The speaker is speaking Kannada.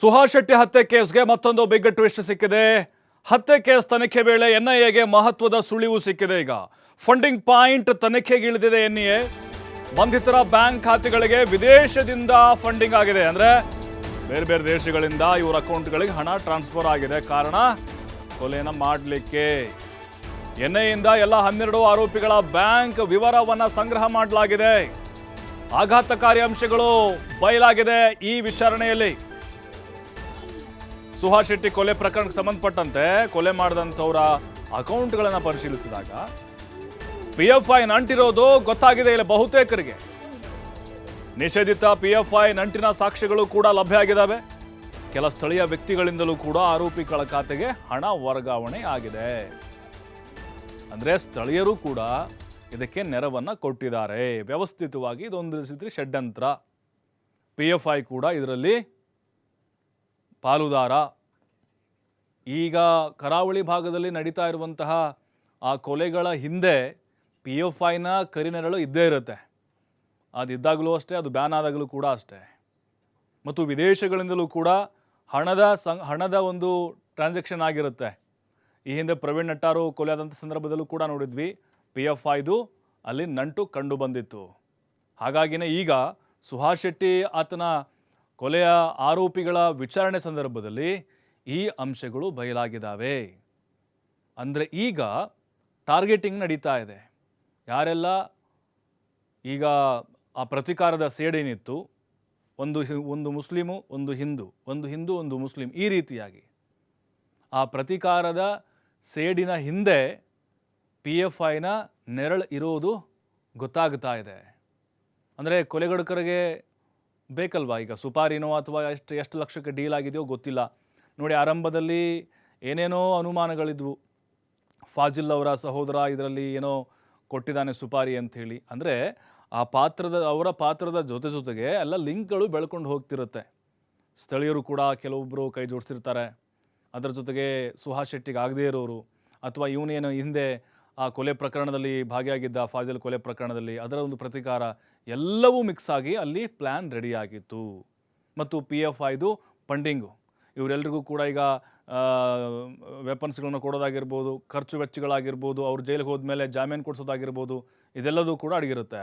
ಸುಹಾಸ್ ಶೆಟ್ಟಿ ಹತ್ಯೆ ಕೇಸ್ಗೆ ಮತ್ತೊಂದು ಬಿಗ್ ಟ್ವಿಸ್ಟ್ ಸಿಕ್ಕಿದೆ. ಹತ್ಯೆ ಕೇಸ್ ತನಿಖೆ ವೇಳೆ ಎನ್ಐಎಗೆ ಮಹತ್ವದ ಸುಳಿವು ಸಿಕ್ಕಿದೆ ಈಗ. ಫಂಡಿಂಗ್ ಪಾಯಿಂಟ್ ತನಿಖೆಗೆ ಇಳಿದಿದೆ ಎನ್ಐಎ ಬಂಧಿತರ ಬ್ಯಾಂಕ್ ಖಾತೆಗಳಿಗೆ ವಿದೇಶದಿಂದ ಫಂಡಿಂಗ್ ಆಗಿದೆ ಅಂದ್ರೆ ಬೇರೆ ಬೇರೆ ದೇಶಗಳಿಂದ ಇವರ ಅಕೌಂಟ್ಗಳಿಗೆ ಹಣ ಟ್ರಾನ್ಸ್ಫರ್ ಆಗಿದೆ. ಕಾರಣ ಕೊಲೆನ ಮಾಡಲಿಕ್ಕೆ. ಎನ್ಐಯಿಂದ ಎಲ್ಲ ಹನ್ನೆರಡು ಆರೋಪಿಗಳ ಬ್ಯಾಂಕ್ ವಿವರವನ್ನ ಸಂಗ್ರಹ ಮಾಡಲಾಗಿದೆ. ಆಘಾತಕಾರಿ ಅಂಶಗಳು ಬಯಲಾಗಿದೆ ಈ ವಿಚಾರಣೆಯಲ್ಲಿ. ಸುಹಾಸ್ ಶೆಟ್ಟಿ ಕೊಲೆ ಪ್ರಕರಣಕ್ಕೆ ಸಂಬಂಧಪಟ್ಟಂತೆ ಕೊಲೆ ಮಾಡಿದಂಥವರ ಅಕೌಂಟ್ಗಳನ್ನು ಪರಿಶೀಲಿಸಿದಾಗ ಪಿ ಎಫ್ ಐ ನಂಟಿರೋದು ಗೊತ್ತಾಗಿದೆ ಇಲ್ಲಿ ಬಹುತೇಕರಿಗೆ. ನಿಷೇಧಿತ ಪಿ ಎಫ್ ಐ ನಂಟಿನ ಸಾಕ್ಷ್ಯಗಳು ಕೂಡ ಲಭ್ಯ ಆಗಿದ್ದಾವೆ. ಕೆಲ ಸ್ಥಳೀಯ ವ್ಯಕ್ತಿಗಳಿಂದಲೂ ಕೂಡ ಆರೋಪಿಗಳ ಖಾತೆಗೆ ಹಣ ವರ್ಗಾವಣೆ ಆಗಿದೆ. ಅಂದರೆ ಸ್ಥಳೀಯರು ಕೂಡ ಇದಕ್ಕೆ ನೆರವನ್ನು ಕೊಟ್ಟಿದ್ದಾರೆ. ವ್ಯವಸ್ಥಿತವಾಗಿ ಇದೊಂದು ರೀತಿ ಷಡ್ಯಂತ್ರ ಪಿ ಎಫ್ ಐ ಕೂಡ ಇದರಲ್ಲಿ ಪಾಲುದಾರ. ಈಗ ಕರಾವಳಿ ಭಾಗದಲ್ಲಿ ನಡೀತಾ ಇರುವಂತಹ ಆ ಕೊಲೆಗಳ ಹಿಂದೆ ಪಿ ಎಫ್ ಐನ ಕರಿನೆರಳು ಇದ್ದೇ ಇರುತ್ತೆ. ಅದಿದ್ದಾಗಲೂ ಅಷ್ಟೇ, ಅದು ಬ್ಯಾನ್ ಆದಾಗಲೂ ಕೂಡ ಅಷ್ಟೇ. ಮತ್ತು ವಿದೇಶಗಳಿಂದಲೂ ಕೂಡ ಹಣದ ಸಂ, ಹಣದ ಒಂದು ಟ್ರಾನ್ಸಾಕ್ಷನ್ ಆಗಿರುತ್ತೆ. ಈ ಹಿಂದೆ ಪ್ರವೀಣ್ ನಟ್ಟಾರು ಕೊಲೆ ಆದಂಥ ಸಂದರ್ಭದಲ್ಲೂ ಕೂಡ ನೋಡಿದ್ವಿ. ಪಿ ಎಫ್ ಐದು ಅಲ್ಲಿ ನಂಟು ಕಂಡು ಬಂದಿತ್ತು. ಹಾಗಾಗಿನೇ ಈಗ ಸುಹಾಸ್ ಶೆಟ್ಟಿ ಆತನ ಕೊಲೆಯ ಆರೋಪಿಗಳ ವಿಚಾರಣೆ ಸಂದರ್ಭದಲ್ಲಿ ಈ ಅಂಶಗಳು ಬಯಲಾಗಿದ್ದಾವೆ. ಅಂದರೆ ಈಗ ಟಾರ್ಗೆಟಿಂಗ್ ನಡೀತಾ ಇದೆ. ಯಾರೆಲ್ಲ ಈಗ ಆ ಪ್ರತಿಕಾರದ ಸೇಡೇನಿತ್ತು, ಒಂದು ಒಂದು ಮುಸ್ಲಿಮು, ಒಂದು ಹಿಂದೂ ಒಂದು ಹಿಂದೂ, ಒಂದು ಮುಸ್ಲಿಂ ಈ ರೀತಿಯಾಗಿ. ಆ ಪ್ರತಿಕಾರದ ಸೇಡಿನ ಹಿಂದೆ ಪಿ ಎಫ್ ಐನ ನೆರಳು ಇರೋದು ಗೊತ್ತಾಗ್ತಾ ಇದೆ. ಅಂದರೆ ಕೊಲೆಗಡುಕರಿಗೆ ಬೇಕಲ್ವಾ? ಈಗ ಸುಪಾರಿನೋ ಅಥವಾ ಎಷ್ಟು ಎಷ್ಟು ಲಕ್ಷಕ್ಕೆ ಡೀಲ್ ಆಗಿದೆಯೋ ಗೊತ್ತಿಲ್ಲ. ನೋಡಿ, ಆರಂಭದಲ್ಲಿ ಏನೇನೋ ಅನುಮಾನಗಳಿದ್ವು. ಫಾಜಿಲ್ ಅವರ ಸಹೋದರ ಇದರಲ್ಲಿ ಏನೋ ಕೊಟ್ಟಿದ್ದಾನೆ ಸುಪಾರಿ ಅಂಥೇಳಿ. ಅಂದರೆ ಆ ಪಾತ್ರದ, ಅವರ ಪಾತ್ರದ ಜೊತೆ ಜೊತೆಗೆ ಎಲ್ಲ ಲಿಂಕ್ಗಳು ಬೆಳ್ಕೊಂಡು ಹೋಗ್ತಿರುತ್ತೆ. ಸ್ಥಳೀಯರು ಕೂಡ ಕೆಲವೊಬ್ಬರು ಕೈ ಜೋಡಿಸಿರ್ತಾರೆ. ಅದರ ಜೊತೆಗೆ ಸುಹಾಸ್ ಶೆಟ್ಟಿಗೆ ಆಗದೇ ಇರೋರು. ಅಥವಾ ಇವನೇನು ಹಿಂದೆ ಆ ಕೊಲೆ ಪ್ರಕರಣದಲ್ಲಿ ಭಾಗಿಯಾಗಿದ್ದ ಫಾಜಿಲ್ ಕೊಲೆ ಪ್ರಕರಣದಲ್ಲಿ ಅದರ ಒಂದು ಪ್ರತಿಕಾರ ಎಲ್ಲವೂ ಮಿಕ್ಸ್ ಆಗಿ ಅಲ್ಲಿ ಪ್ಲ್ಯಾನ್ ರೆಡಿ ಆಗಿತ್ತು. ಮತ್ತು ಪಿ ಎಫ್ ಐದು ಫಂಡಿಂಗು ಇವರೆಲ್ಲರಿಗೂ ಕೂಡ ಈಗ ವೆಪನ್ಸ್ಗಳನ್ನು ಕೊಡೋದಾಗಿರ್ಬೋದು, ಖರ್ಚು ವೆಚ್ಚಗಳಾಗಿರ್ಬೋದು, ಅವ್ರು ಜೈಲಿಗೆ ಹೋದ್ಮೇಲೆ ಜಾಮೀನು ಕೊಡಿಸೋದಾಗಿರ್ಬೋದು, ಇದೆಲ್ಲದೂ ಕೂಡ ಅಡಗಿರುತ್ತೆ.